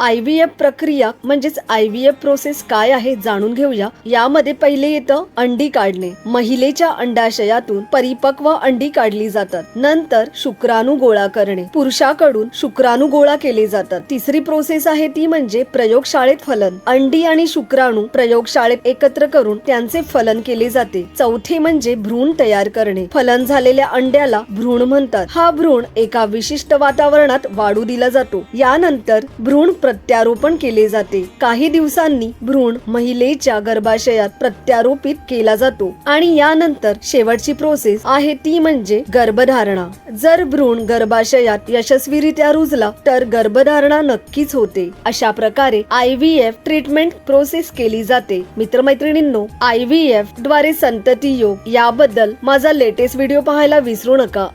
I V F प्रक्रिया म्हणजेच I V F process काय आहे जाणून घेऊया. यामध्ये पहिले येतं अंडी काढणे. महिलेच्या अंडाशयातून परिपक्व अंडी काढली जातात. नंतर शुक्राणू गोळा करणे. पुरुषाकडून शुक्राणू गोळा केले जातात. तिसरी प्रोसेस आहे ती म्हणजे प्रयोगशाळेत फलन. अंडी आणि शुक्राणू प्रयोगशाळेत एकत्र करून त्यांचे फलन केले जाते. चौथे म्हणजे भ्रूण तयार करणे. फलन झालेल्या अंड्याला भ्रूण म्हणतात. हा भ्रूण एका विशिष्ट वातावरणात वाढू दिला जातो. यानंतर भ्रूण प्रत्यारोपण केले जाते. काही दिवसांनी भ्रूण महिलेच्या गर्भाशयात प्रत्यारोपित केला जातो आणि यानंतर शेवटची प्रोसेस आहे ती म्हणजे गर्भधारणा. जर भ्रूण गर्भाशयात यशस्वीरित्या रुजला तर गर्भधारणा नक्कीच होते. अशा प्रकारे I V F treatment process केली जाते. मित्रमैत्रिणींनो आय व्ही एफद्वारे संतती योग याबद्दल माझा लेटेस्ट व्हिडिओ पाहायला विसरू नका.